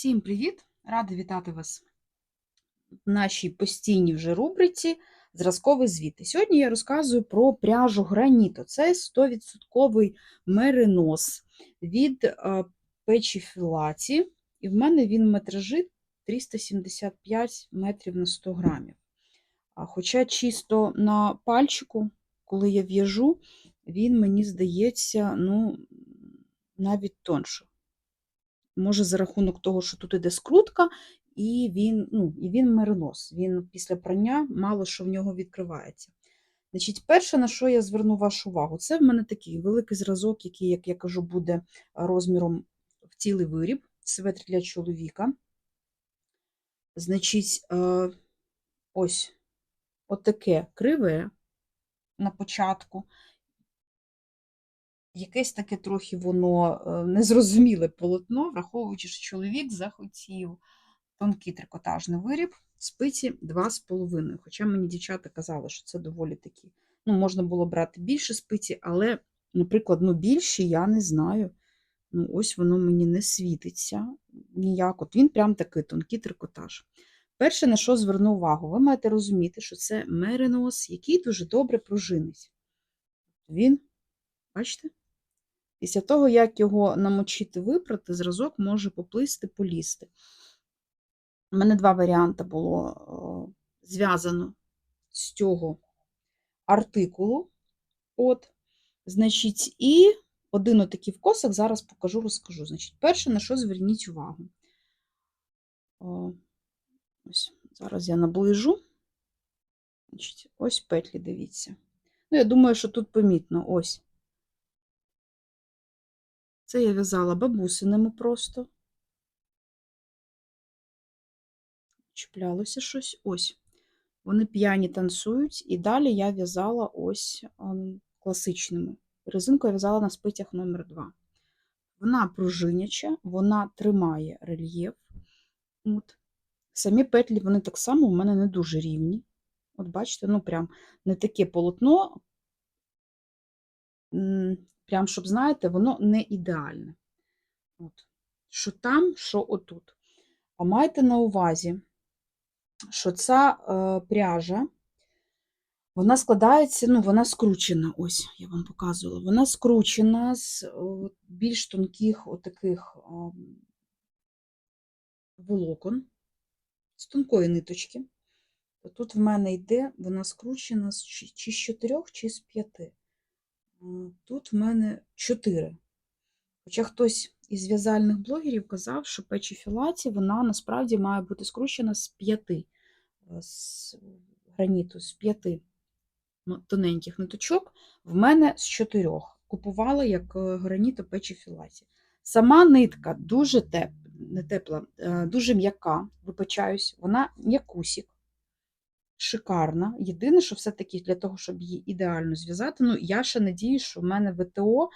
Всім привіт! Рада вітати вас в нашій постійній вже рубриці Зразковий звіти. Сьогодні я розказую про пряжу граніто. Це 100% меринос від е, печі Філаті, і в мене він метражит 375 метрів на 100 грамів. Хоча чисто на пальчику, коли я в'яжу, він мені здається, ну, навіть тонше. Може, за рахунок того, що тут іде скрутка, і він ну, і він меринос. Він після прання мало що в нього відкривається. Значить, Перше, на що я зверну вашу увагу, це в мене такий великий зразок, який, як я кажу, буде розміром в цілий виріб, светр для чоловіка. Значить, ось отаке криве на початку. Якесь таке трохи воно е, незрозуміле полотно, враховуючи, що чоловік захотів тонкий трикотажний виріб, спиці 2,5. Хоча мені дівчата казали, що це доволі такі. Ну, можна було брати більше спиці, але, наприклад, ну, більші я не знаю. Ну, ось воно мені не світиться ніяк. От він прям такий тонкий трикотаж. Перше, на що зверну увагу, ви маєте розуміти, що це меринос, який дуже добре пружинить. Він, бачите? Після того, як його намочити, випрати, зразок може поплисти, полізти. У мене два варіанти було зв'язано з цього артикулу. От, значить, і один отакий вкосик зараз покажу, розкажу. Значить, перше, на що зверніть увагу. Ось, Зараз я наближу. Значить, Ось петлі, дивіться. Ну, я думаю, що тут помітно ось. Це я в'язала бабусинами просто. Чіплялося щось. Ось. Вони п'яні танцюють, і далі я в'язала ось класичними. Резинку я в'язала на спицях номер 2 Вона пружиняча, вона тримає рельєф. От. Самі петлі, вони так само у мене не дуже рівні. От бачите, ну прям не таке полотно, прям, щоб, знаєте, воно не ідеальне. От. Що там, що отут. А майте на увазі, що ця е, пряжа, вона складається, ну, вона скручена, ось, я вам показувала, вона скручена з о, більш тонких отаких о, волокон, з тонкої ниточки. Тут в мене йде, вона скручена з чи з чотирьох, чи з п'яти. Тут в мене чотири. Хоча хтось із в'язальних блогерів казав, що печі філаті вона насправді має бути скручена з п'яти е, з граніту, з п'яти тоненьких ниточок, в мене з чотирьох. Купувала як е, граніту печі філаті. Сама нитка дуже теп, не тепла, е, дуже м'яка, вибачаюсь, вона м'якусік шикарна. Єдине, що все-таки для того, щоб її ідеально зв'язати, ну, я ще надію, що в мене ВТО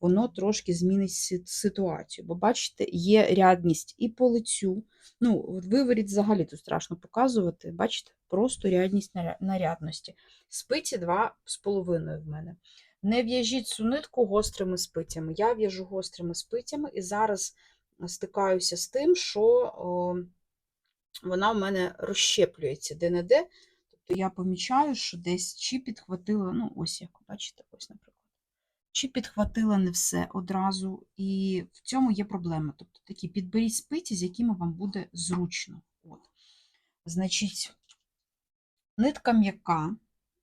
воно трошки змінить ситуацію. Бо, бачите, є рядність і по лицю. Ну, виворіт взагалі тут страшно показувати. Бачите, просто рядність нарядності. Спиці 2,5 в мене. Не в'яжіть цю нитку гострими спицями. Я в'яжу гострими спицями і зараз стикаюся з тим, що о, вона в мене розщеплюється де-не-де. Тобто я помічаю, що десь чи підхватила, ну, ось як, бачите, ось, наприклад, чи підхватила не все одразу, і в цьому є проблема. Тобто такі підберіть спиці, з якими вам буде зручно. От. Значить, нитка м'яка,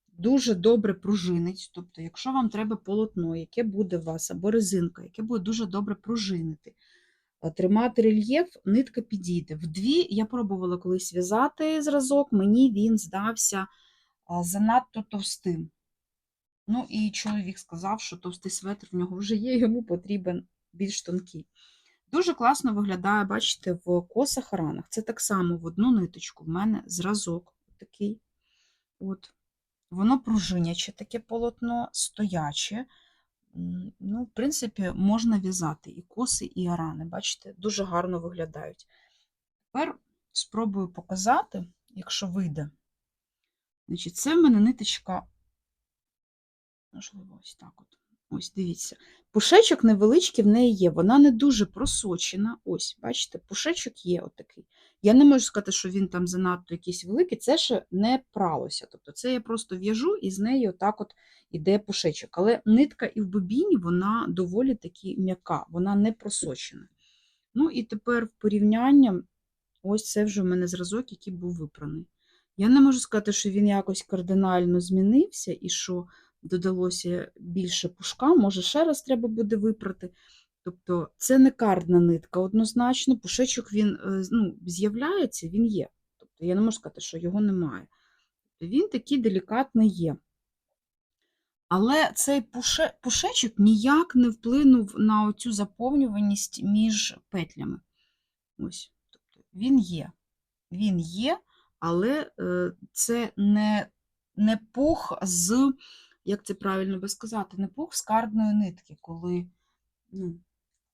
дуже добре пружинить. Тобто, якщо вам треба полотно, яке буде у вас, або резинка, яке буде дуже добре пружинити, тримати рельєф, нитка підійде. Вдві я пробувала колись в'язати зразок, мені він здався занадто товстим. Ну, і чоловік сказав, що товстий светр в нього вже є, йому потрібен більш тонкий. Дуже класно виглядає, бачите, в косах ранах. Це так само в одну ниточку. В мене зразок такий. От. Воно пружиняче таке полотно, стояче. Ну, В принципі, можна в'язати і коси, і арани. Бачите, дуже гарно виглядають. Тепер спробую показати, якщо вийде. Значить, Це в мене ниточка, можливо, ось так от. Ось, дивіться. Пушечок невеличкий в неї є, вона не дуже просочена. Ось, бачите, пушечок є отакий. Я не можу сказати, що він там занадто якийсь великий, це ще не пралося. Тобто це я просто в'яжу і з неї отак от іде пушечок. Але нитка і в бобіні вона доволі таки м'яка, вона не просочена. Ну і тепер в порівняння, ось це вже в мене зразок, який був випраний. Я не можу сказати, що він якось кардинально змінився і що додалося більше пушка, може, ще раз треба буде випрати. Тобто це не кардна нитка однозначно, пушечок він е, ну, з'являється, він є. Тобто я не можу сказати, що його немає. Тобто він такий делікатний є. Але цей пуше, пушечок ніяк не вплинув на оцю заповнюваність між петлями. Ось, тобто він є. Він є, але е, це не, не пух з, як це правильно би сказати, не пух з кардної нитки, коли, ну,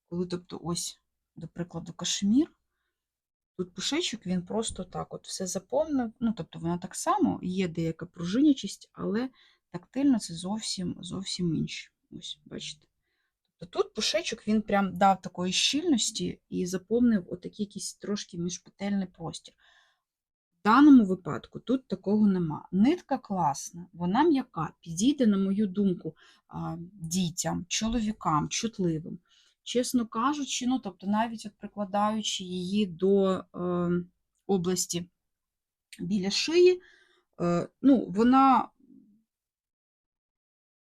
коли тобто, ось, до прикладу, кашемір. Тут пушечок, він просто так от все заповнив. Ну, тобто вона так само, є деяка пружинячість, але тактильно це зовсім зовсім інше. Ось, бачите. Тобто тут пушечок він прям дав такої щільності і заповнив отакий якийсь трошки міжпетельний простір. Даному випадку тут такого нема. Нитка класна, вона м'яка, підійде, на мою думку, дітям, чоловікам, чутливим. Чесно кажучи, ну, тобто навіть от прикладаючи її до е, області біля шиї, е, ну, вона,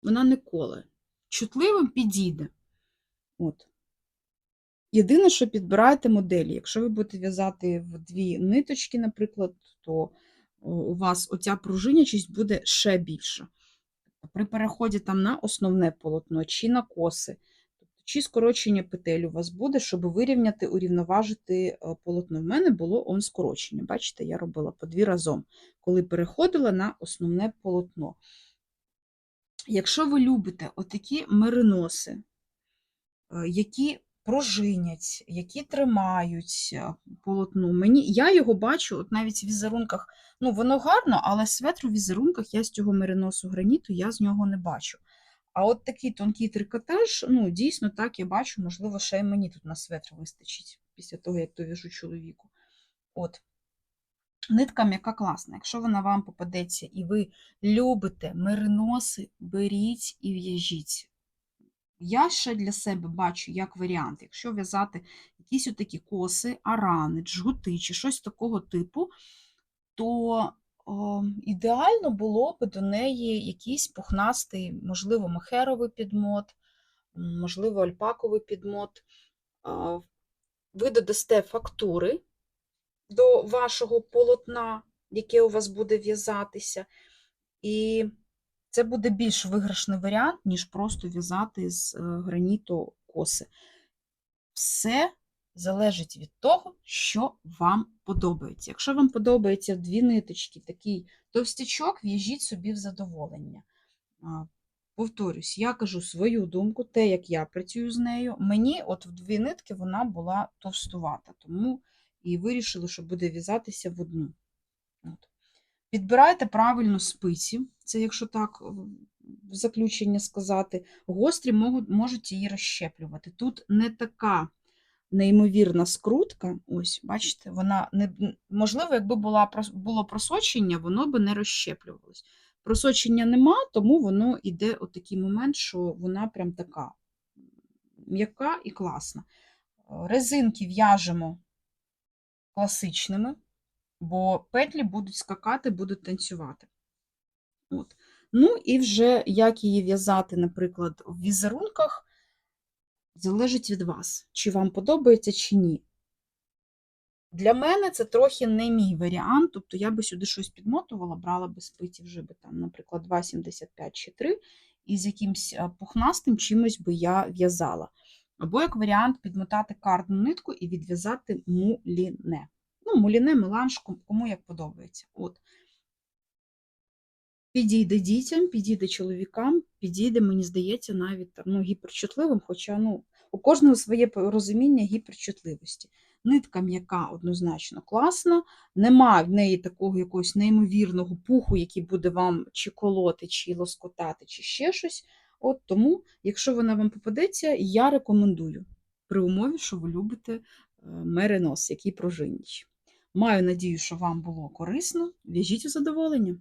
вона не коле. Чутливим підійде. От. Єдине, що підбирайте моделі. Якщо ви будете в'язати в дві ниточки, наприклад, то у вас оця пружинячість буде ще більша. При переході там на основне полотно чи на коси, тобто, чи скорочення петель у вас буде, щоб вирівняти, урівноважити е, полотно. В мене було он скорочення. Бачите, я робила по дві разом, коли переходила на основне полотно. Якщо ви любите отакі мериноси, е, які пружинять, які тримають е, полотно. Мені, я його бачу, от навіть в візерунках, ну воно гарно, але светр у візерунках я з цього мериносу граніту, я з нього не бачу. А от такий тонкий трикотаж, ну, дійсно, так я бачу, можливо, ще й мені тут на светр вистачить після того, як дов'яжу чоловіку. От. Нитка м'яка класна. Якщо вона вам попадеться і ви любите мериноси, беріть і в'яжіть. Я ще для себе бачу як варіант, якщо в'язати якісь отакі коси, арани, джгути чи щось такого типу, то о, ідеально було б до неї якийсь пухнастий, можливо, мохеровий підмот, можливо, альпаковий підмот. Ви додасте фактури до вашого полотна, яке у вас буде в'язатися, і це буде більш виграшний варіант, ніж просто в'язати з е, граніту коси. Все залежить від того, що вам подобається. Якщо вам подобається дві ниточки, такий товстячок, в'яжіть собі в задоволення. Повторюсь, я кажу свою думку, те, як я працюю з нею. Мені от в дві нитки вона була товстувата, тому і вирішили, що буде в'язатися в одну. От. Підбирайте правильно спиці, це якщо так в заключення сказати, гострі можуть, її розщеплювати. Тут не така неймовірна скрутка, ось, бачите, вона не можливо, якби була, було просочення, воно би не розщеплювалось. Просочення нема, тому воно йде у такий момент, що вона прям така м'яка і класна. Резинки в'яжемо класичними, бо петлі будуть скакати, будуть танцювати. От. Ну і вже як її в'язати, наприклад, в візерунках, залежить від вас, чи вам подобається, чи ні. Для мене це трохи не мій варіант, тобто я би сюди щось підмотувала, брала би спиці вже би там, наприклад, 2,75 чи 3, і з якимсь пухнастим чимось би я в'язала. Або як варіант підмотати кардну нитку і відв'язати муліне. Ну, муліне, меланж, кому як подобається. От. Підійде дітям, підійде чоловікам, підійде, мені здається, навіть ну, гіперчутливим, хоча ну, у кожного своє розуміння гіперчутливості. Нитка м'яка однозначно класна, нема в неї такого якогось неймовірного пуху, який буде вам чи колоти, чи лоскотати, чи ще щось. От тому, якщо вона вам попадеться, я рекомендую при умові, що ви любите е, меринос, який пружинячий. Маю надію, що вам було корисно. В'яжіть у задоволення.